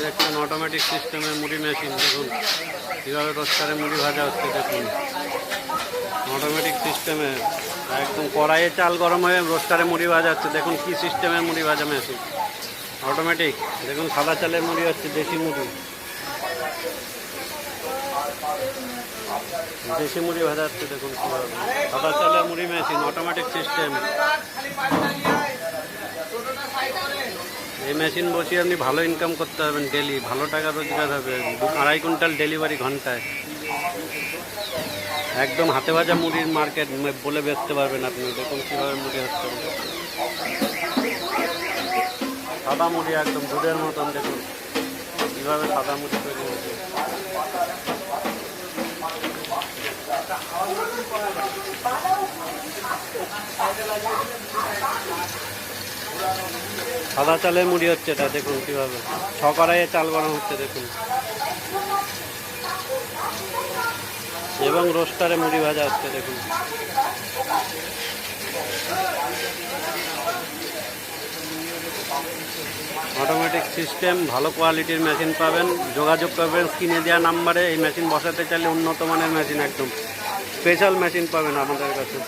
দেখছেন অটোমেটিক সিস্টেমের মুড়ি মেশিন দেখুন। কীভাবে রোস্টারে মুড়ি ভাজা হচ্ছে, দেখুন। অটোমেটিক সিস্টেমে একদম কড়াইয়ে চাল গরম হয়ে রোস্টারে মুড়ি ভাজা হচ্ছে। দেখুন কী সিস্টেমের মুড়ি ভাজা মেশিন অটোমেটিক দেখুন সাদা চালের মুড়ি হচ্ছে, দেশি মুড়ি। দেশি মুড়ি ভাজা হচ্ছে, দেখুন সাদা চালের মুড়ি মেশিন অটোমেটিক সিস্টেম এই মেশিন বসিয়ে আপনি ভালো ইনকাম করতে পারবেন ডেলি ভালো টাকা রোজগার হবে আড়াই কুইন্টাল ডেলিভারি ঘন্টায়। একদম হাতে ভাজা মুড়ির মার্কেট বলে বেচতে পারবেন আপনি, দেখুন কীভাবে মুড়ি হচ্ছে। সাদা মুড়ি একদম দুধের মতন, দেখুন কীভাবে সাদা মুড়ি তৈরি হচ্ছে। সাদা চালের মুড়ি হচ্ছে, এটা দেখুন কীভাবে। ছ চাল বানানো হচ্ছে, দেখুন। এবং রোস্টারে মুড়ি ভাজা হচ্ছে, দেখুন। অটোমেটিক সিস্টেম, ভালো কোয়ালিটির মেশিন পাবেন। যোগাযোগ করবেন স্ক্রিনে দেওয়া নাম্বারে, এই মেশিন বসাতে চাইলে উন্নত মানের মেশিন একদম। স্পেশাল মেশিন পাবেন আমাদের কাছে।